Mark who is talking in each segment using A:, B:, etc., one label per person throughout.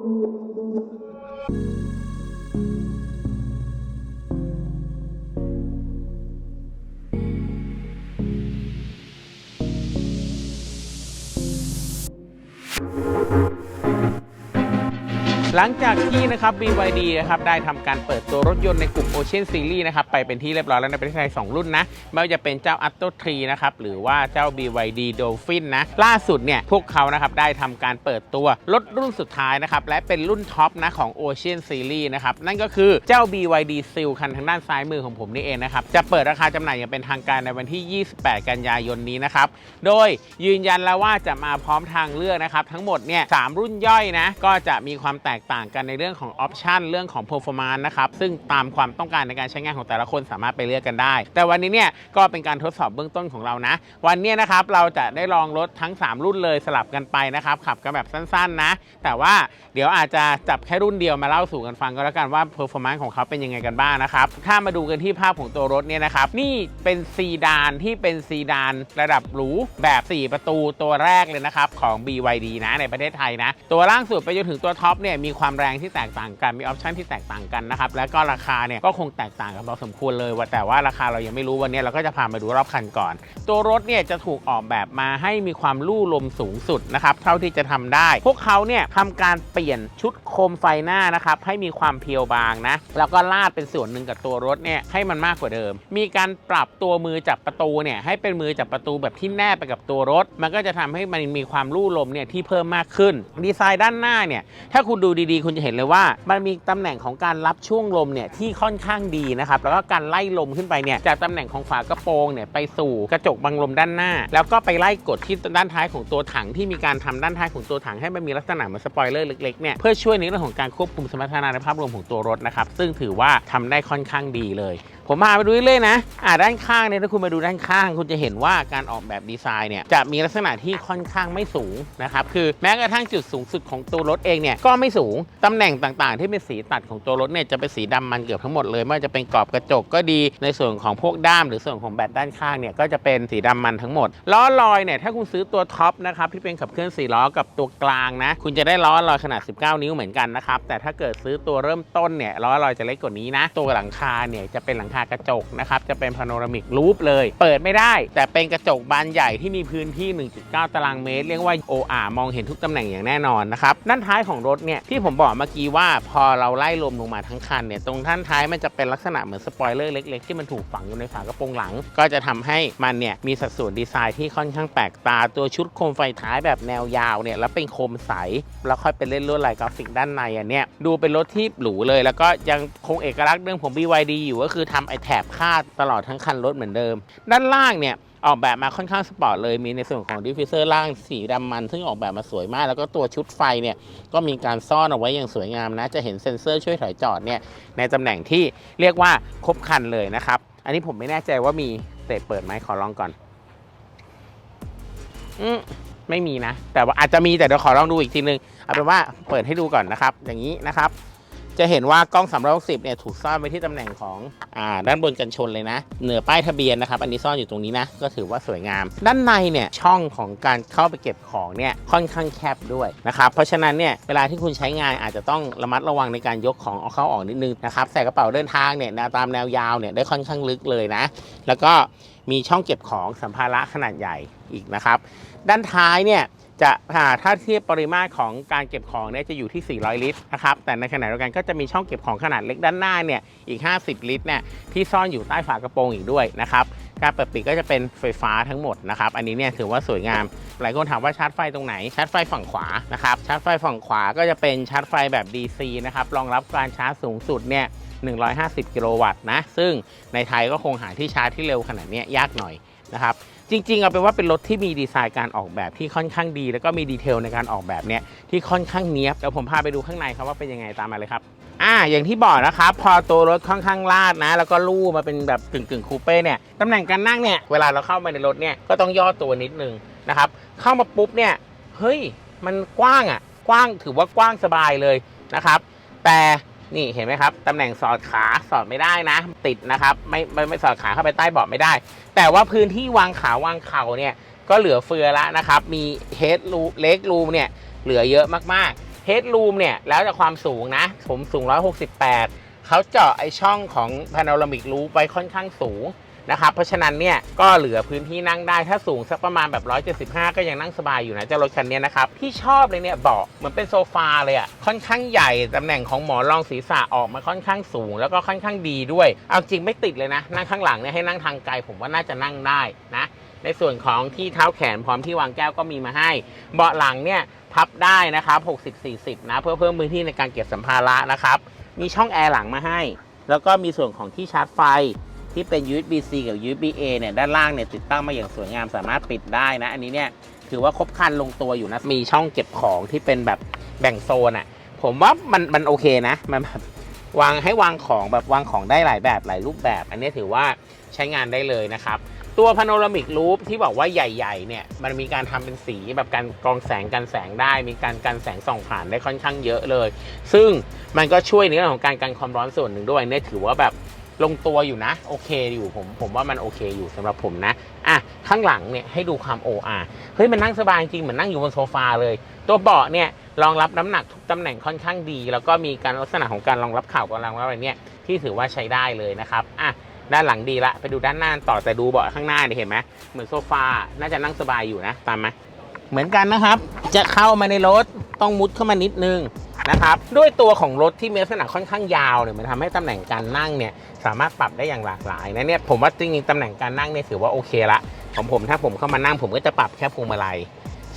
A: Thank you. หลังจากที่นะครับ BYD นะครับได้ทำการเปิดตัวรถยนต์ในกลุ่ม Ocean Series นะครับไปเป็นที่เรียบร้อยแล้วในประเทศไทย 2 รุ่นนะ ไม่ว่าจะเป็นเจ้า a t t o 3นะครับหรือว่าเจ้า BYD Dolphin นะ ล่าสุดเนี่ยพวกเขานะครับได้ทำการเปิดตัวรถรุ่นสุดท้ายนะครับและเป็นรุ่นท็อปนะของ Ocean Series นะครับนั่นก็คือเจ้า BYD Seal คันทางด้านซ้ายมือของผมนี่เองนะครับจะเปิดราคาจำหน่ายอย่างเป็นทางการในวันที่ 28 กันยายนนี้นะครับโดยยืนยันแล้วว่าจะมาพร้อมทางเลือกนะครับทั้งหมดเนี่ยสามรุ่นย่อยนะก็จะมีความแตกต่างกันในเรื่องของออปชันเรื่องของ performance นะครับซึ่งตามความต้องการในการใช้งานของแต่ละคนสามารถไปเลือกกันได้ แต่วันนี้เนี่ยก็เป็นการทดสอบเบื้องต้นของเรานะ วันนี้นะครับเราจะได้ลองรถทั้ง 3 รุ่นเลยสลับกันไปนะครับขับกันแบบสั้นๆนะ แต่ว่าเดี๋ยวอาจจะจับแค่รุ่นเดียวมาเล่าสู่กันฟังก็แล้วกันว่า performance ของเขาเป็นยังไงกันบ้างนะครับถ้ามาดูกันที่ภาพของตัวรถเนี่ยนะครับนี่เป็นซีดานที่เป็นซีดานระดับหรูแบบ 4 ประตูตัวแรกเลยนะครับของ BYD นะในประเทศไทยนะตัวล่างสุดไปจนถึงตัวท็อปเนี่ยมีความแรงที่แตกต่างกันมีออปชันที่แตกต่างกันนะครับและก็ราคาเนี่ยก็คงแตกต่างกันพอสมควรเลยว่าแต่ว่าราคาเรายังไม่รู้วันนี้เราก็จะพามาดูรอบคันก่อน ตัวรถเนี่ยจะถูกออกแบบมาให้มีความลู่ลมสูงสุดนะครับเท่าที่จะทำได้ พวกเขาเนี่ยทำการเปลี่ยนชุดโคมไฟหน้านะครับให้มีความเพียวบางนะแล้วก็ลาดเป็นส่วนหนึ่งกับตัวรถเนี่ยให้มันมากกว่าเดิม มีการปรับตัวมือจับประตูเนี่ยให้เป็นมือจับประตูแบบที่แนบไปกับตัวรถ มันก็จะทำให้มันมีความลู่ลมเนี่ยที่เพิ่มมากขึ้น ดีไซน์ด้านหน้าเนี่ยถ้าคุณดูดีๆ คุณจะเห็นเลยว่า มันมีตำแหน่งของการรับช่วงลมเนี่ยที่ค่อนข้างดีนะครับแล้วก็การไล่ลมขึ้นไปเนี่ยจากตำแหน่งของฝากระโปรงเนี่ยไปสู่กระจกบังลมด้านหน้า แล้วก็ไปไล่กดที่ด้านท้ายของตัวถังที่มีการทำด้านท้ายของตัวถังให้มันมีลักษณะเหมือนสปอยเลอร์เล็กๆเนี่ยเพื่อช่วยในเรื่องของการควบคุมสมรรถนะในภาพรวมของตัวรถนะครับซึ่งถือว่าทำได้ค่อนข้างดีเลย ผมพาไปดูเรื่อยๆนะอ่าด้านข้างเนี่ยถ้าคุณมาดูด้านข้าง คุณจะเห็นว่าการออกแบบดีไซน์เนี่ยจะมีลักษณะที่ค่อนข้างไม่สูงนะครับคือแม้กระทั่งจุดสูงสุดของตัวรถเองเนี่ยก็ไม่สูงตำแหน่งต่างๆ ที่เป็นสีตัดของตัวรถเนี่ยจะเป็นสีดำมันเกือบทั้งหมดเลยไม่ว่าจะเป็นกรอบกระจกก็ดีในส่วนของพวกด้าม หรือส่วนของแบตด้านข้างเนี่ยก็จะเป็นสีดำมันทั้งหมดล้อลอยเนี่ยถ้าคุณซื้อตัวท็อปนะครับที่เป็นขับเคลื่อน4ล้อกับตัวกลางนะคุณจะได้ล้อลอยขนาด 19 นิ้วเหมือนกันนะครับแต่ถ้าเกิดซื้อตัวเริ่มต้นเนี่ยล้อลอยจะเล็กกว่านี้นะตัวหลังคาเนี่ยจะเป็นหลังคากระจกนะครับจะเป็นพาโนรามิกลูปเลย เปิดไม่ได้ แต่เป็นกระจกบานใหญ่ที่มีพื้นที่ 1.9 ตารางเมตร เรียกว่า OR มองเห็นทุกตำแหน่งอย่างแน่นอนนะครับด้านท้ายของรถเนี่ยที่ผมบอกเมื่อกี้ว่าพอเราไล่ลมลงมาทั้งคันเนี่ยตรงท่านท้ายมันจะเป็นลักษณะเหมือนสปอยเลอร์เล็ก ๆ ที่มันถูกฝังอยู่ในฝากระโปรงหลัง ก็จะทำให้มันเนี่ยมีสัดส่วนดีไซน์ที่ค่อนข้างแปลกตาตัวชุดโคมไฟท้ายแบบแนวยาวเนี่ยแล้วเป็นโคมใสแล้วค่อยไปเล่นลวดลายกราฟิกด้านในอันเนี้ยดูเป็นรถที่หรูเลย แล้วก็ยังคงเอกลักษณ์เรื่องของ BYD อยู่ก็คือทำไอแถบคาดตลอดทั้งคันรถเหมือนเดิม ด้านล่างเนี่ยออกแบบมาค่อนข้างสปอร์ตเลยมีในส่วนของดิฟฟิวเซอร์ล่างสีดำมัน ซึ่งออกแบบมาสวยมาก แล้วก็ตัวชุดไฟเนี่ยก็มีการซ่อนเอาไว้อย่างสวยงามนะ จะเห็นเซ็นเซอร์ช่วยถอยจอดเนี่ยในตำแหน่งที่เรียกว่าครบคันเลยนะครับ อันนี้ผมไม่แน่ใจว่ามีเตะเปิดไหมขอลองก่อนอืมไม่มีนะ แต่ว่าอาจจะมีแต่เดี๋ยวขอลองดูอีกทีนึงเอาเป็นว่าเปิดให้ดูก่อนนะครับ อย่างนี้นะครับ จะเห็นว่ากล้อง 360 เนี่ยถูกซ่อนไว้ที่ตำแหน่งของอ่าด้านบนกันชนเลยนะ เหนือป้ายทะเบียนนะครับ อันนี้ซ่อนอยู่ตรงนี้นะ ก็ถือว่าสวยงาม ด้านในเนี่ยช่องของการเข้าไปเก็บของเนี่ยค่อนข้างแคบด้วยนะครับ เพราะฉะนั้นเนี่ยเวลาที่คุณใช้งานอาจจะต้องระมัดระวังในการยกของเอาเข้าออกนิดนึงนะครับ ใส่กระเป๋าเดินทางเนี่ยตามแนวยาวเนี่ยได้ค่อนข้างลึกเลยนะ แล้วก็มีช่องเก็บของสัมภาระขนาดใหญ่อีกนะครับ ด้านท้ายเนี่ย จะถ้าเทียบปริมาตรของการเก็บของเนี่ยจะอยู่ที่ 400 ลิตรนะครับ แต่ในขณะเดียวกันก็จะมีช่องเก็บของขนาดเล็กด้านหน้าเนี่ยอีก 50 ลิตรเนี่ยที่ซ่อนอยู่ใต้ฝากระโปรงอีกด้วยนะครับ การเปิดปิดก็จะเป็นไฟฟ้าทั้งหมดนะครับ อันนี้เนี่ยถือว่าสวยงาม หลายคนถามว่าชาร์จไฟตรงไหน ชาร์จไฟฝั่งขวานะครับ ชาร์จไฟฝั่งขวาก็จะเป็นชาร์จไฟแบบ DC นะครับ รองรับการชาร์จสูงสุดเนี่ย150 กิโลวัตต์นะ ซึ่งในไทยก็คงหาที่ชาร์จที่เร็วขนาดนี้ยากหน่อยนะครับ จริงๆเอาเป็นว่าเป็นรถที่มีดีไซน์การออกแบบที่ค่อนข้างดี แล้วก็มีดีเทลในการออกแบบเนี้ยที่ค่อนข้างเนี้ยบเดี๋ยวผมพาไปดูข้างในครับว่าเป็นยังไงตามมาเลยครับอ่าอย่างที่บอกนะครับพอตัวรถค่อนข้างลาดนะ แล้วก็ลู่มาเป็นแบบกึ่งกึ่งคูเป้เนี่ยตำแหน่งการนั่งเนี่ยเวลาเราเข้ามาในรถเนี่ยก็ต้องย่อตัวนิดนึงนะครับเข้ามาปุ๊บเนี่ยเฮ้ยมันกว้างอะกว้างถือว่ากว้างสบายเลยนะครับ แต่ นี่เห็นไหมครับตำแหน่งสอดขาสอดไม่ได้นะ ติดนะครับไม่ไม่ไม่สอดขาเข้าไปใต้เบาะไม่ได้ แต่ว่าพื้นที่วางขาวางเข่าเนี่ยก็เหลือเฟือแล้วนะครับ มีเฮดรูเล็กรูมเนี่ยเหลือเยอะมากๆเฮดรูมเนี่ยแล้วแต่ความสูงนะ ผมสูง 168เขาเจาะไอช่องของพา n o รามิกรูไปค่อนข้างสูง นะครับ เพราะฉะนั้นเนี่ยก็เหลือพื้นที่นั่งได้ถ้าสูงสักประมาณแบบ 175 ก็ยังนั่งสบายอยู่นะเจ้ารถคันนี้นะครับที่ชอบเลยเนี่ยเบาะเหมือนเป็นโซฟาเลยอะ่ะค่อนข้างใหญ่ตำแหน่งของหมอนรองศีรษะออกมาค่อนข้างสูง แล้วก็ค่อนข้างดีด้วย เอาจริงไม่ติดเลยนะ นั่งข้างหลังเนี่ยให้นั่งทางไกลผมว่าน่าจะนั่งได้นะในส่วนของที่เท้าแขนพร้อมที่วางแก้วก็มีมาให้ เบาะหลังเนี่ยพับได้นะครับ60-40 นะเพื่อเพิ่มพื้นที่ในการเก็บสัมภาระนะครับ มีช่องแอร์หลังมาให้ แล้วก็มีส่วนของที่ชาร์จไฟ ที่เป็น USB-C กับ USB-A เนี่ยด้านล่างเนี่ยติดตั้งมาอย่างสวยงามสามารถปิดได้นะ อันนี้เนี่ยถือว่าครบคันลงตัวอยู่นะ มีช่องเก็บของที่เป็นแบบแบ่งโซนอะ่ะ ผมว่ามันมันโอเคนะ มันแบบวางให้วางของแบบวางของได้หลายแบบหลายรูปแบบ อันนี้ถือว่าใช้งานได้เลยนะครับ ตัวพาโนรามิกรูปที่บอกว่าใหญ่ๆเนี่ยมันมีการทำเป็นสีแบบการกรองแสงกันแสงได้ มีการกันแสงส่องผ่านได้ค่อนข้างเยอะเลย ซึ่งมันก็ช่วยในเรื่องของการกันความร้อนส่วนหนึ่งด้วยเนี่ยถือว่าแบบ ลงตัวอยู่นะโอเคอยู่ผมผมว่ามันโอเคอยู่สำหรับผมนะอะข้างหลังเนี่ยให้ดูความ OR เฮ้ยมันนั่งสบายจริงเหมือนนั่งอยู่บนโซฟาเลย ตัวเบาะเนี่ยรองรับน้ำหนักทุกตำแหน่งค่อนข้างดี แล้วก็มีการลักษณะของการรองรับเข่ากำลังรับอะไรเนี่ยที่ถือว่าใช้ได้เลยนะครับอะด้านหลังดีละไปดูด้านหน้าต่อแต่ดูเบาะข้างหน้าเนี่ยเห็นไหมเหมือนโซฟาน่าจะนั่งสบายอยู่นะตามไหมเหมือนกันนะครับ จะเข้ามาในรถต้องมุดเข้ามานิดนึง นะครับด้วยตัวของรถที่มีลักษณะค่อนข้างยาวเนี่ยมันทำให้ตำแหน่งการนั่งเนี่ยสามารถปรับได้อย่างหลากหลายนะเนี่ยผมว่าจริงๆตำแหน่งการนั่งเนี่ยถือว่าโอเคละของผมถ้าผมเข้ามานั่งผมก็จะปรับแค่พวงมาลัย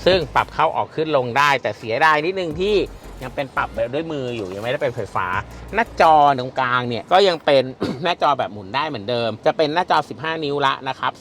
A: ซึ่งปรับเข้าออกขึ้นลงได้ แต่เสียดายนิดนึงที่ยังเป็นปรับแบบด้วยมืออยู่ยังไม่ได้เป็นไฟฟ้า หน้าจอตรงกลางเนี่ยก็ยังเป็น หน้าจอแบบหมุนได้เหมือนเดิม จะเป็นหน้าจอ 15 นิ้วละนะครับ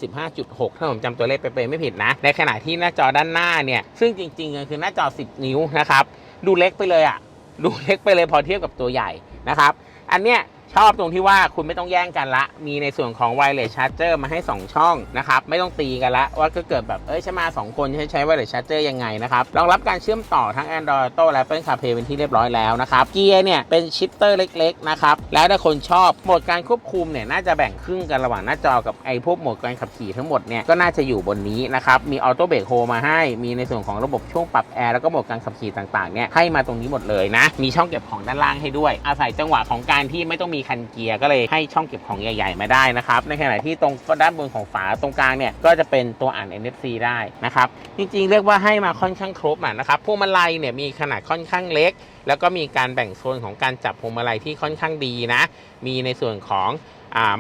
A: 15.6 ถ้าผมจำตัวเลขไปเป็นไม่ผิดนะ ในขณะที่หน้าจอด้านหน้าเนี่ยซึ่งจริงๆก็คือหน้าจอ 10 นิ้วนะครับดูเล็กไปเลยอะ่ะ ดูเล็กไปเลยพอเทียบกับตัวใหญ่นะครับ อันเนี้ย ชอบตรงที่ว่าคุณไม่ต้องแย่งกันละ มีในส่วนของ wireless charger มาให้ 2 ช่องนะครับ ไม่ต้องตีกันละ ว่าก็เกิดแบบ เอ้ยฉันมา 2 คนใช้ใช้ wireless charger ยังไงนะครับ รองรับการเชื่อมต่อทั้ง Android Auto และ Apple CarPlay เป็นที่เรียบร้อยแล้วนะครับ เกียร์เนี่ย เป็นชิปเตอร์เล็ก ๆ นะครับ แล้วถ้าคนชอบโหมดการควบคุมเนี่ย น่าจะแบ่งครึ่งกันระหว่างหน้าจอกับไอ้พวกโหมดการขับขี่ทั้งหมดเนี่ย ก็น่าจะอยู่บนนี้นะครับ มี Auto Brake Hold มาให้ มีในส่วนของระบบช่วงปรับแอร์แล้วก็โหมดการขับขี่ต่างๆเนี่ยให้มาตรงนี้หมดเลยนะ มีช่องเก็บของด้านล่างให้ด้วย อาศัยจังหวะของการที่ไม่ต้องมีคันเกียร์ก็เลยให้ช่องเก็บของใหญ่ ๆ มาได้นะครับ ในขณะที่ตรงด้านบนของฝาตรงกลางเนี่ยก็จะเป็นตัวอ่าน NFC ได้นะครับ จริงๆ เรียกว่าให้มาค่อนข้างครบอะนะครับพวงมาลัยเนี่ยมีขนาดค่อนข้างเล็ก แล้วก็มีการแบ่งโซนของการจับพวงมาลัยที่ค่อนข้างดีนะ มีในส่วนของ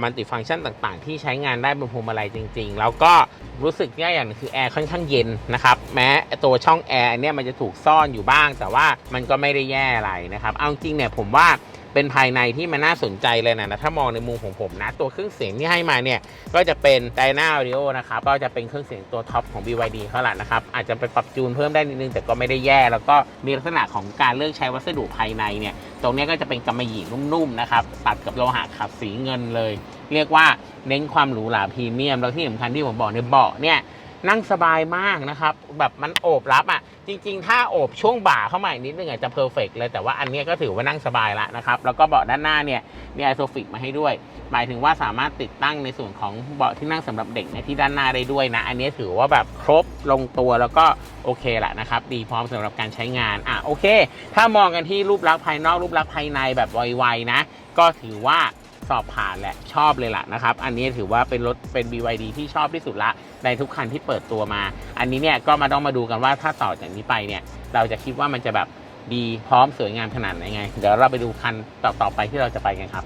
A: มัลติฟังก์ชันต่างๆ ที่ใช้งานได้บนพวงมาลัยจริง ๆ แล้วก็รู้สึกง่ายอย่างหนึ่งคือแอร์ค่อนข้างเย็นนะครับ แม้ตัวช่องแอร์เนี่ยมันจะถูกซ่อนอยู่บ้าง แต่ว่ามันก็ไม่ได้แย่อะไรนะครับ เอาจริงเนี่ยผมว่า เป็นภายในที่มันน่าสนใจเลยนะถ้ามองในมุมของผมนะ ตัวเครื่องเสียงที่ให้มาเนี่ย ก็จะเป็น Dyna Audio นะครับก็จะเป็นเครื่องเสียงตัวท็อปของ BYD เขาแหละนะครับ อาจจะไปปรับจูนเพิ่มได้นิดนึงแต่ก็ไม่ได้แย่ แล้วก็มีลักษณะของการเลือกใช้วัสดุภายในเนี่ย ตรงนี้ก็จะเป็นกำมะหยี่นุ่มๆนะครับตัดกับโลหะขับสีเงินเลย เรียกว่าเน้นความหรูหราพรีเมียมแล้วที่สำคัญที่ผมบอกในเบาะเนี่ย นั่งสบายมากนะครับ แบบมันโอบรับอะ จริง ๆ ถ้าโอบช่วงบ่าเข้ามาอีกนิดนึงอาจจะเพอร์เฟกเลย แต่ว่าอันนี้ก็ถือว่านั่งสบายละนะครับ แล้วก็เบาะด้านหน้าเนี่ยมีไอโซฟิกมาให้ด้วย หมายถึงว่าสามารถติดตั้งในส่วนของเบาะที่นั่งสำหรับเด็กในที่ด้านหน้าได้ด้วยนะ อันนี้ถือว่าแบบครบลงตัวแล้วก็โอเคละนะครับ ดีพร้อมสำหรับการใช้งาน อะโอเค ถ้ามองกันที่รูปลักษณ์ภายนอกรูปลักษณ์ภายในแบบไวๆนะ ก็ถือว่า สอบผ่านแหละชอบเลยล่ะนะครับ อันนี้ถือว่าเป็นรถเป็น BYD ที่ชอบที่สุดละในทุกคันที่เปิดตัวมา อันนี้เนี่ยก็มาต้องมาดูกันว่าถ้าต่อจากนี้ไปเนี่ย เราจะคิดว่ามันจะแบบดีพร้อมสวยงามขนาดไหนไง เดี๋ยวเราไปดูคันต่อๆไปที่เราจะไปกันครับ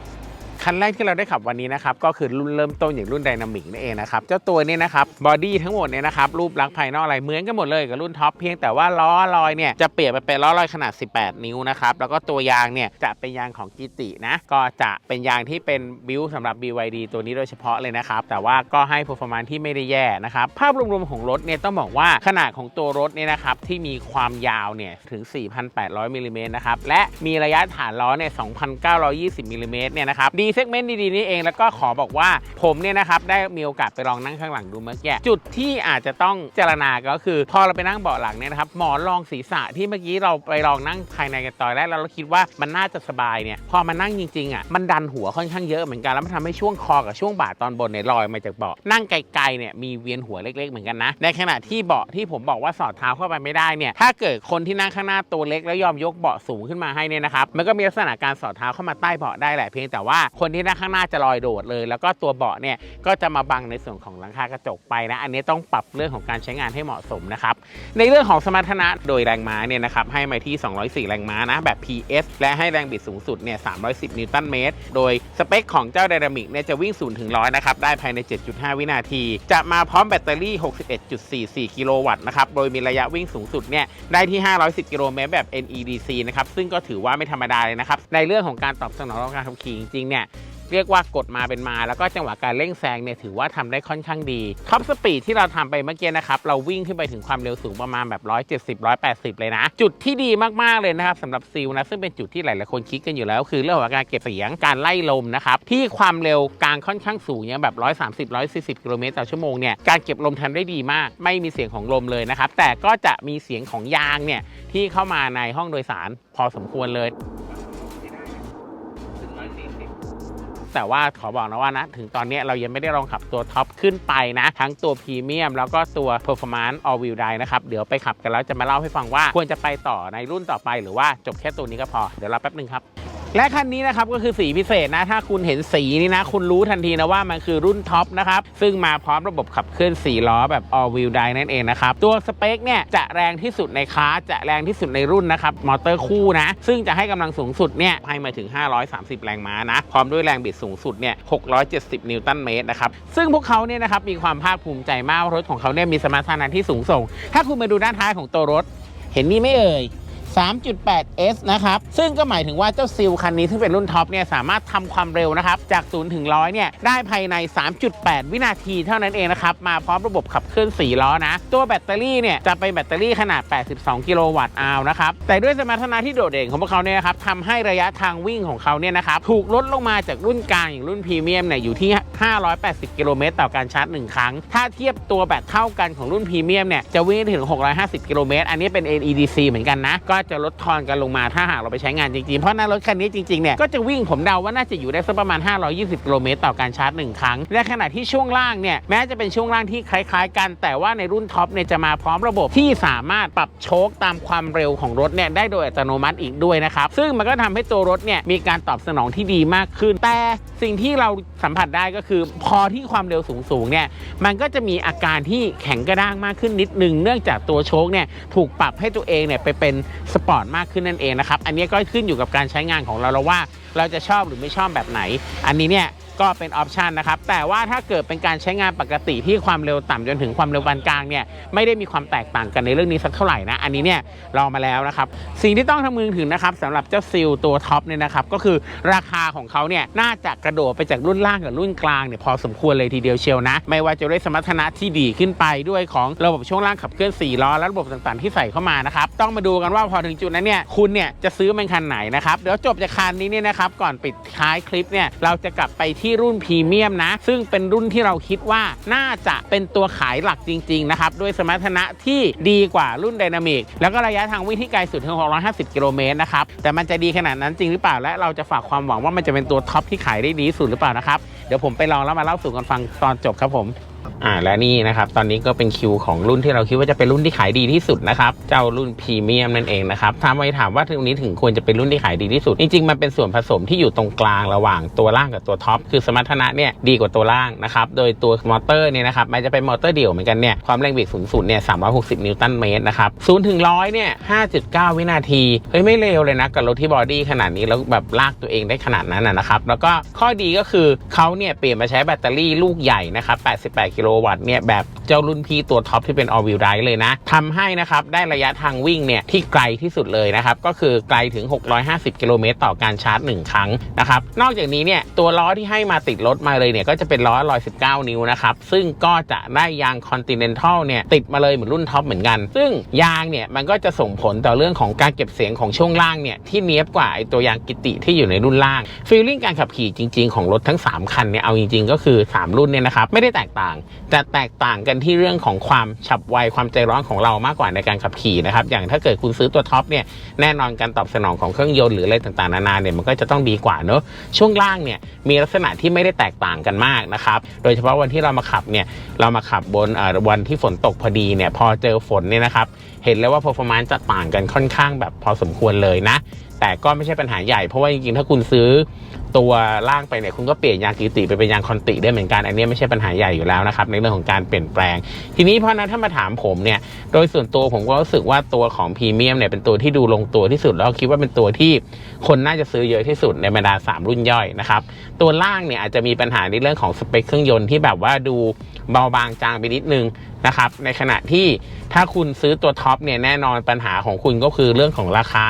A: คันแรกที่เราได้ขับวันนี้นะครับก็คือรุ่นเริ่มต้นอย่างรุ่นไดนามิกนั่นเองนะครับเจ้าตัวนี้นะครับบอดี้ทั้งหมดเนี่ยนะครับรูปลักษณ์ภายนอกอะไรเหมือนกันหมดเลยกับรุ่นท็อปเพียงแต่ว่าล้อลอยเนี่ยจะเปลี่ยนไปเป็นล้อลอยขนาด 18 นิ้วนะครับแล้วก็ตัวยางเนี่ยจะเป็นยางของกิตินะก็จะเป็นยางที่เป็นบิวสำหรับ BYD ตัวนี้โดยเฉพาะเลยนะครับแต่ว่าก็ให้ performance ที่ไม่ได้แย่นะครับภาพรวมๆของรถเนี่ยต้องบอกว่าขนาดของตัวรถเนี่ยนะครับที่มีความยาวเนี่ยถึง 4,800มิลลิเมตรนะครับและมีระยะฐานล้อเนี่ย2,920มิลลิเมตรเนี่ยนะครับดีเซกเมนต์ดีๆนี่เองแล้วก็ขอบอกว่าผมเนี่ยนะครับได้มีโอกาสไปลองนั่งข้างหลังดูเมื่อกี้จุดที่อาจจะต้องเจรณาก็คือ พอเราไปนั่งเบาะหลังเนี่ยนะครับหมอนรองศีรษะที่เมื่อกี้เราไปลองนั่งภายในกันตอนแรกแล้วเราคิดว่ามันน่าจะสบายเนี่ยพอมานั่งจริงๆอะมันดันหัวค่อนข้างเยอะเหมือนกันแล้วมันทำให้ช่วงคอกับช่วงบ่าตอนบนเนี่ยลอยมาจากเบาะนั่งไกลๆเนี่ยมีเวียนหัวเล็ก ๆ เหมือนกันนะในขณะที่เบาะที่ผมบอกว่าสอดเท้าเข้าไปไม่ได้เนี่ยถ้าเกิดคนที่นั่งข้างหน้าตัวเล็กแล้วยอมยกเบาะสูงขึ้นมาให้เนี่ยนะครับมันก็มีลักษณะการสอดเท้าเข้ามาใต้เบาะได้แหละเพียงแต่ว่าคนที่นั่งข้างหน้าจะลอยโดดเลย แล้วก็ตัวเบาะเนี่ยก็จะมาบังในส่วนของหลังคากระจกไปนะ อันนี้ต้องปรับเรื่องของการใช้งานให้เหมาะสมนะครับ ในเรื่องของสมรรถนะโดยแรงม้าเนี่ยนะครับให้มาที่ 204 แรงม้านะแบบ PS และให้แรงบิดสูงสุดเนี่ย 310 นิวตันเมตร โดยสเปคของเจ้า Dynamic เนี่ยจะวิ่ง0ถึง100นะครับได้ภายใน 7.5 วินาที จะมาพร้อมแบตเตอรี่ 61.44 กิโลวัตต์นะครับโดยมีระยะวิ่งสูงสุดเนี่ยได้ที่ 510 กิโลเมตรแบบ NEDC นะครับซึ่งก็ถือว่าไม่ธรรมดาเลยนะครับในเรื่องของการตอบสนองต่อการขับขี่จริงๆเนี่ย เรียกว่ากดมาเป็นมา แล้วก็จังหวะการเร่งแซงเนี่ยถือว่าทำได้ค่อนข้างดีท็อปสปีดที่เราทำไปเมื่อกี้นะครับ เราวิ่งขึ้นไปถึงความเร็วสูงประมาณแบบ 170 180 เลยนะ จุดที่ดีมากๆเลยนะครับสำหรับซิลนะซึ่งเป็นจุดที่หลายๆคนคิดกันอยู่แล้ว คือเรื่องของการเก็บเสียงการไล่ลมนะครับที่ความเร็วกลางค่อนข้างสูงอย่างแบบ 130 140 กิโลเมตรต่อชั่วโมงเนี่ยการเก็บลมทำได้ดีมาก ไม่มีเสียงของลมเลยนะครับแต่ก็จะมีเสียงของยางเนี่ยที่เข้ามาในห้องโดยสารพอสมควรเลย แต่ว่าขอบอกนะว่านะถึงตอนนี้เรายังไม่ได้ลองขับตัวท็อปขึ้นไปนะ ทั้งตัวพรีเมียมแล้วก็ตัว Performance All Wheel Drive นะครับ เดี๋ยวไปขับกันแล้วจะมาเล่าให้ฟังว่าควรจะไปต่อในรุ่นต่อไปหรือว่าจบแค่ตัวนี้ก็พอเดี๋ยวรอแป๊บนึงครับ และคันนี้นะครับก็คือสีพิเศษนะ ถ้าคุณเห็นสีนี่นะ คุณรู้ทันทีนะว่ามันคือรุ่นท็อปนะครับ ซึ่งมาพร้อมระบบขับเคลื่อน4ล้อแบบ all wheel drive นั่นเองนะครับ ตัวสเปคเนี่ยจะแรงที่สุดในคลาสจะแรงที่สุดในรุ่นนะครับ มอเตอร์คู่นะ ซึ่งจะให้กำลังสูงสุดเนี่ยให้มาถึง 530 แรงม้านะ พร้อมด้วยแรงบิดสูงสุดเนี่ย670 นิวตันเมตรนะครับ ซึ่งพวกเขาเนี่ยนะครับมีความภาคภูมิใจมากรถของเขาเนี่ยมีสมรรถนะที่สูงส่ง ถ้าคุณมาดูด้านท้ายของตัวรถ เห็นนี่ไม่เอ่ย 3.8S นะครับ ซึ่งก็หมายถึงว่าเจ้าซิลคันนี้ที่งเป็นรุ่นท็อปเนี่ยสามารถทำความเร็วนะครับ จาก 0 ถึง 100 เนี่ย ได้ภายใน 3.8 วินาทีเท่านั้นเองนะครับ มาพร้อมระบบขับเคลื่อน 4 ล้อนะ ตัวแบตเตอรี่เนี่ย จะเป็นแบตเตอรี่ขนาด 82 กิโลวัตต์อาวนะครับ แต่ด้วยสมรรถนะที่โดดเด่นของพวกเขาเนี่ยครับทำให้ระยะทางวิ่งของเขาเนี่ยนะครับถูกลดลงมาจากรุ่นกลางอย่างรุ่นพรีเมียมเนี่ยอยู่ที่ 580 กิโลเมตรต่อการชาร์จ 1 ครั้ง ถ้าเทียบตัวแบตเท่ากันของรุ่นพรีเมียมเนี่ยจะวิ่งถึง 650 กิโลเมตรอันนี้เป็น NEDC เหมือนกันนะก็จะลดทอนกันลงมาถ้าหากเราไปใช้งานจริงๆ เพราะนั้นรถคันนี้จริงๆเนี่ยก็จะวิ่งผมเดาว่าน่าจะอยู่ได้สักประมาณ 520กิโลเมตรต่อการชาร์จ 1 ครั้ง และขณะที่ช่วงล่างเนี่ยแม้จะเป็นช่วงล่างที่คล้ายๆ กัน แต่ว่าในรุ่นท็อปเนี่ยจะมาพร้อมระบบที่สามารถปรับโชคตามความเร็วของรถเนี่ยได้โดยอัตโนมัติอีกด้วยนะครับซึ่งมันก็ทำให้ตัวรถเนี่ยมีการตอบสนองที่ดีมากขึ้น แต่สิ่งที่เราสัมผัสได้ก็คือพอที่ความเร็วสูงๆเนี่ยมันก็จะมีอาการที่แข็งกระด้างมากขึ้นนิดนึงเนื่องจากตัวโชคเนี่ยถูกปรับให้ตัวเองเนี่ยไปเป็นสปอร์ตมากขึ้นนั่นเองนะครับ อันนี้ก็ขึ้นอยู่กับการใช้งานของเราแล้วว่า เราจะชอบหรือไม่ชอบแบบไหน อันนี้เนี่ยก็เป็นออปชันนะครับ แต่ว่าถ้าเกิดเป็นการใช้งานปกติที่ความเร็วต่ำจนถึงความเร็วปานกลางเนี่ยไม่ได้มีความแตกต่างกันในเรื่องนี้สักเท่าไหร่นะ อันนี้เนี่ยลองมาแล้วนะครับ สิ่งที่ต้องทำมือถึงนะครับสำหรับเจ้าซิลตัวท็อปเนี่ยนะครับก็คือราคาของเขาเนี่ยน่าจะกระโดดไปจากรุ่นล่างกับรุ่นกลางเนี่ยพอสมควรเลยทีเดียวเชียวนะ ไม่ว่าจะด้วยสมรรถนะที่ดีขึ้นไปด้วยของระบบช่วงล่างขับเคลื่อน4ล้อและระบบต่างๆ ที่ใส่เข้ามานะครับต้องมาดูกันว่าพอถึงจุดนั้นเนี่ยคุณเนี่ยจะซื้อเป็นคันไหนนะครับเดี๋ยวจบจากคันนี้เนี่ยนะครับก่อนปิดท้ายคลิปเนี่ยเราจะกลับไปที่รุ่นพรีเมียมนะ ซึ่งเป็นรุ่นที่เราคิดว่าน่าจะเป็นตัวขายหลักจริง ๆ นะครับ ด้วยสมรรถนะที่ดีกว่ารุ่นไดนามิกแล้วก็ระยะทางวิ่งที่ไกลสุดถึง 650 กิโลเมตรนะครับ แต่มันจะดีขนาดนั้นจริงหรือเปล่า และเราจะฝากความหวังว่ามันจะเป็นตัวท็อปที่ขายได้ดีสุดหรือเปล่านะครับเดี๋ยวผมไปลองแล้วมาเล่าสู่กันฟังตอนจบครับผม อ่าและนี่นะครับ ตอนนี้ก็เป็นคิวของรุ่นที่เราคิดว่าจะเป็นรุ่นที่ขายดีที่สุดนะครับ เจ้ารุ่นพรีเมียมนั่นเองนะครับถามไปถามว่าตรงนี้ถึงควรจะเป็นรุ่นที่ขายดีที่สุด จริงๆ มันเป็นส่วนผสมที่อยู่ตรงกลางระหว่างตัวล่างกับตัวท็อป คือสมรรถนะเนี่ยดีกว่าตัวล่างนะครับ โดยตัวมอเตอร์เนี่ยนะครับมันจะเป็นมอเตอร์เดี่ยวเหมือนกันเนี่ย ความแรงบิดสูงสุดเนี่ย 360 นิวตันเมตรนะครับศูนย์ถึงร้อยเนี่ย 5.9 วินาที เฮ้ยไม่เร็วเลยนะกับรถที่บอดี้ขนาดนี้แล้วแบบลากตัวเองได้ขนาดนั้นนะครับ แล้วก็ข้อดีก็คือเขาเนี่ยเปลี่ยนมาใช้แบตเตอรี่ลูกใหญ่นะครับ 88 กิโลวัตต์เนี่ยแบบเจ้ารุ่นพี่ตัวท็อปที่เป็น all wheel drive เลยนะทำให้นะครับได้ระยะทางวิ่งเนี่ยที่ไกลที่สุดเลยนะครับก็คือไกลถึง 650 กิโลเมตรต่อการชาร์จ 1 ครั้งนะครับนอกจากนี้เนี่ยตัวล้อที่ให้มาติดรถมาเลยเนี่ยก็จะเป็นล้อ 119 นิ้วนะครับซึ่งก็จะได้ยาง Continental เนี่ยติดมาเลยเหมือนรุ่นท็อปเหมือนกัน ซึ่งยางเนี่ยมันก็จะส่งผลต่อเรื่องของการเก็บเสียงของช่วงล่างเนี่ยที่เนี้ยบกว่าไอตัวยางกิติที่อยู่ในรุ่นล่างฟีลลิ่งการขับขี่จริง ๆ ของรถทั้ง 3 คันเนี่ยเอาจริง ๆ ก็คือ 3 รุ่นเนี่ยนะครับไม่ได้แตกต่าง แต่แตกต่างกันที่เรื่องของความฉับไวความใจร้อนของเรามากกว่าในการขับขี่นะครับอย่างถ้าเกิดคุณซื้อตัวท็อปเนี่ยแน่นอนการตอบสนองของเครื่องยนต์หรืออะไรต่างๆนานาเนี่ยมันก็จะต้องดีกว่าเนอะช่วงล่างเนี่ยมีลักษณะที่ไม่ได้แตกต่างกันมากนะครับโดยเฉพาะวันที่เรามาขับเนี่ยเรามาขับบนวันที่ฝนตกพอดีเนี่ยพอเจอฝนเนี่ยนะครับเห็นเลยว่า performance จะต่างกันค่อนข้างแบบพอสมควรเลยนะ แต่ก็ไม่ใช่ปัญหาใหญ่ เพราะว่าจริงๆ ถ้าคุณซื้อตัวล่างไปเนี่ยคุณก็เปลี่ยนยางกิติไปเป็นยางคอนติได้เหมือนกัน อันนี้ไม่ใช่ปัญหาใหญ่อยู่แล้วนะครับในเรื่องของการเปลี่ยนแปลง ทีนี้เพราะนั้นถ้ามาถามผมเนี่ยโดยส่วนตัวผมก็รู้สึกว่าตัวของพรีเมียมเนี่ยเป็นตัวที่ดูลงตัวที่สุดแล้วคิดว่าเป็นตัวที่คนน่าจะซื้อเยอะที่สุดในบรรดา 3 รุ่นย่อยนะครับตัวล่างเนี่ยอาจจะมีปัญหาในเรื่องของสเปคเครื่องยนต์ที่แบบว่าดูเบาบางจางไปนิดนึงนะครับในขณะที่ถ้าคุณซื้อตัวท็อปเนี่ยแน่นอนปัญหาของคุณก็คือเรื่องของราคา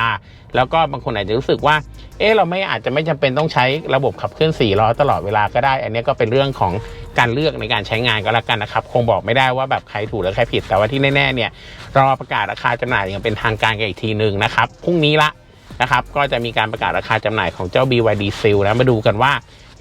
A: แล้วก็บางคนอาจจะรู้สึกว่า เออเราไม่อาจจะไม่จำเป็นต้องใช้ระบบขับเคลื่อน4ล้อตลอดเวลาก็ได้ อันนี้ก็เป็นเรื่องของการเลือกในการใช้งานก็แล้วกันนะครับ คงบอกไม่ได้ว่าแบบใครถูกหรือใครผิด แต่ว่าที่แน่ๆเนี่ยรอประกาศราคาจำหน่ายอย่างเป็นทางการกันอีกทีหนึ่งนะครับพรุ่งนี้ละนะครับก็จะมีการประกาศราคาจำหน่ายของเจ้า BYD Seal นะมาดูกันว่า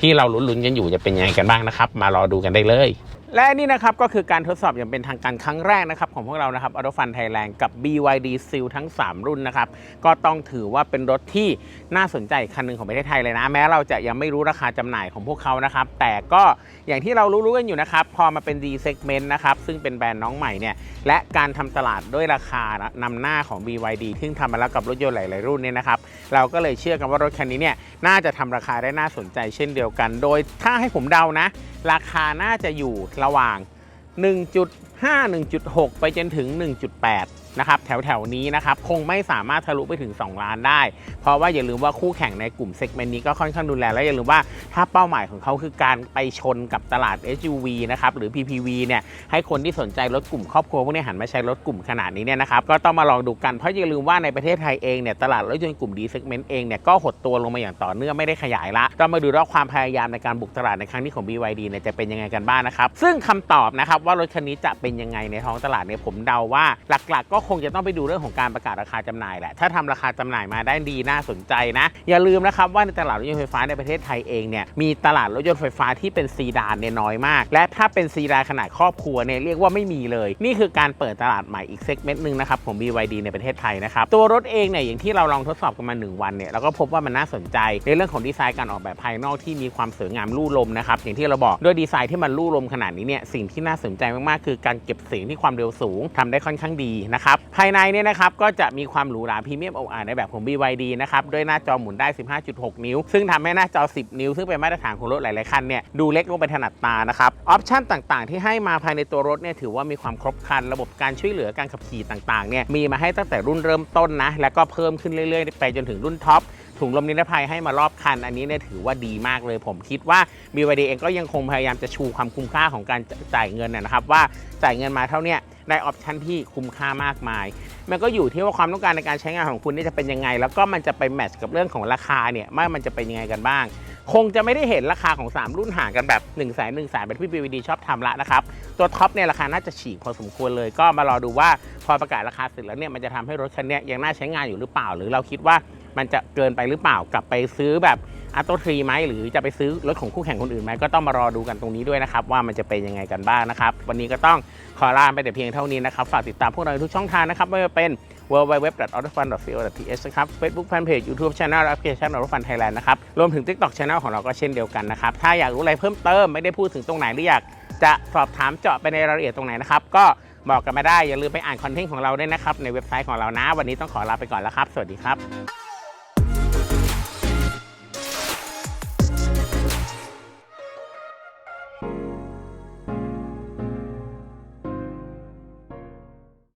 A: ที่เราลุ้นๆกันอยู่จะเป็นยังไงกันบ้างนะครับ มารอดูกันได้เลย และนี่นะครับก็คือการทดสอบอย่างเป็นทางการครั้งแรกนะครับของพวกเรานะครับออโตฟันไทยแลนด์กับ BYD Seal ทั้ง 3 รุ่นนะครับ ก็ต้องถือว่าเป็นรถที่น่าสนใจคันหนึ่งของประเทศไทยเลยนะ แม้เราจะยังไม่รู้ราคาจำหน่ายของพวกเขานะครับ แต่ก็อย่างที่เรารู้ๆกันอยู่นะครับ พอมาเป็น D segment นะครับ ซึ่งเป็นแบรนด์น้องใหม่เนี่ยและการทำตลาดด้วยราคานำหน้าของ BYD ซึ่งทำมาแล้วกับรถยนต์หลายๆรุ่นเนี่ยนะครับเราก็เลยเชื่อกันว่ารถคันนี้เนี่ยน่าจะทำราคาได้น่าสนใจเช่นเดียวกัน โดยถ้าให้ผมเดานะ ราคาน่าจะอยู่ระหว่าง 1.5 1.6 ไปจนถึง 1.8 นะครับแถวแถวนี้นะครับคงไม่สามารถทะลุไปถึง 2 ล้านได้ เพราะว่าอย่าลืมว่าคู่แข่งในกลุ่มเซกเมนต์นี้ก็ค่อนข้างดูแลและอย่าลืมว่าถ้าเป้าหมายของเขาคือการไปชนกับตลาด SUV นะครับหรือ PPV เนี่ยให้คนที่สนใจรถกลุ่มครอบครัวพวกนี้หันมาใช้รถกลุ่มขนาดนี้เนี่ยนะครับก็ต้องมาลองดูกันเพราะอย่าลืมว่าในประเทศไทยเองเนี่ยตลาดรถยนต์กลุ่ม D segment เองเนี่ยก็หดตัวลงมาอย่างต่อเนื่องไม่ได้ขยายละต้องมาดูว่าความพยายามในการบุกตลาดในครั้งนี้ของ BYD เนี่ยจะเป็นยังไงกันบ้างนะครับซึ่งคำตอบนะครับว่ารถคันนี้จะเป็นยังไงในท้องตลาดเนี่ยผมเดาว่าหลักๆก็คงจะต้องไปดูเรื่องของการประกาศราคาจำหน่ายแหละ ถ้าทำราคาจำหน่ายมาได้ดีน่าสนใจนะ อย่าลืมนะครับว่าในตลาดรถยนต์ไฟฟ้าในประเทศไทยเองเนี่ยมีตลาดรถยนต์ไฟฟ้าที่เป็นซีดานเนี่ยน้อยมาก และถ้าเป็นซีดานขนาดครอบครัวเนี่ยเรียกว่าไม่มีเลย นี่คือการเปิดตลาดใหม่อีกเซกเมนต์หนึ่งนะครับของ BYD ในประเทศไทยนะครับตัวรถเองเนี่ยอย่างที่เราลองทดสอบกันมา 1 วันเนี่ยเราก็พบว่ามันน่าสนใจในเรื่องของดีไซน์การออกแบบภายนอกที่มีความสวยงามลู่ลมนะครับอย่างที่เราบอกด้วยดีไซน์ที่มันลู่ลมขนาดนี้เนี่ยสิ่งที่น่าสนใจมากๆคือการเก็บเสียงที่ความเร็วสูงทำได้ค่อนข้างดีนะครับภายในเนี่ยนะครับก็จะมีความหรูหราพรีเมียมโออาในแบบของ BYD นะครับด้วยหน้าจอหมุนได้ 15.6 นิ้ว ซึ่งทำให้หน้าจอ 10 นิ้ว ซึ่งเป็นมาตรฐานของรถหลายๆคันเนี่ยดูเล็กลงไปถนัดตานะครับออปชั่นต่างๆ ที่ให้มาภายในตัวรถเนี่ยถือว่ามีความครบครันระบบการช่วยเหลือการขับขี่ต่างๆเนี่ยมีมาให้ตั้งแต่รุ่นเริ่มต้นนะแล้วก็เพิ่มขึ้นเรื่อยๆ ไปจนถึงรุ่นท็อปถุงลมนิรภัยให้มารอบคัน อันนี้เนี่ยถือว่าดีมากเลย ผมคิดว่า BYD เองก็ยังคงพยายามจะชูความคุ้มค่าของการจ่ายเงินนนะครับว่าจ่ายเงินมาเท่าเนี้ย ได้ออปชันที่คุ้มค่ามากมาย มันก็อยู่ที่ว่าความต้องการในการใช้งานของคุณนี่จะเป็นยังไง แล้วก็มันจะไปแมทช์กับเรื่องของราคาเนี่ยว่ามันจะเป็นยังไงกันบ้าง คงจะไม่ได้เห็นราคาของ 3 รุ่นห่างกันแบบ1นึ่งแสนหนึ่งแสนเป็นที่ BYD ชอบทำละนะครับ ตัวท็อปเนี่ยราคาน่าจะฉีกพอสมควรเลย ก็มารอดูว่าพอประกาศราคาเสร็จแล้วเนี่ยมันจะทำให้รถคันเนี้ยยังน่าใช้งานอยู่หรือเปล่า หรือเราคิดว่ามันจะเกินไปหรือเปล่ากลับไปซื้อแบบ อัตโตทรีไหมหรือจะไปซื้อรถของคู่แข่งคนอื่นไหมก็ต้องมารอดูกันตรงนี้ด้วยนะครับ ว่ามันจะเป็นยังไงกันบ้างนะครับ วันนี้ก็ต้องขอลาไปแต่เพียงเท่านี้นะครับ ฝากติดตามพวกเราในทุกช่องทางนะครับไม่ว่าเป็น www.autofun.co.th นะครับ Facebook Fanpage YouTube Channel แอปพลิเคชัน Autofun Thailand นะครับ รวมถึง TikTok Channel ของเราก็เช่นเดียวกันนะครับ ถ้าอยากรู้อะไรเพิ่มเติมไม่ได้พูดถึงตรงไหนหรืออยากจะสอบถามเจาะไปในรายละเอียดตรงไหนนะครับก็บอกกันมาได้อย่าลืมไปอ่านคอนเทนต์ของเราด้วยนะครับในเว็บไซต์ของเรานะ วันนี้ต้องขอลาไปก่อนแล้วครับ สวัสดีครับ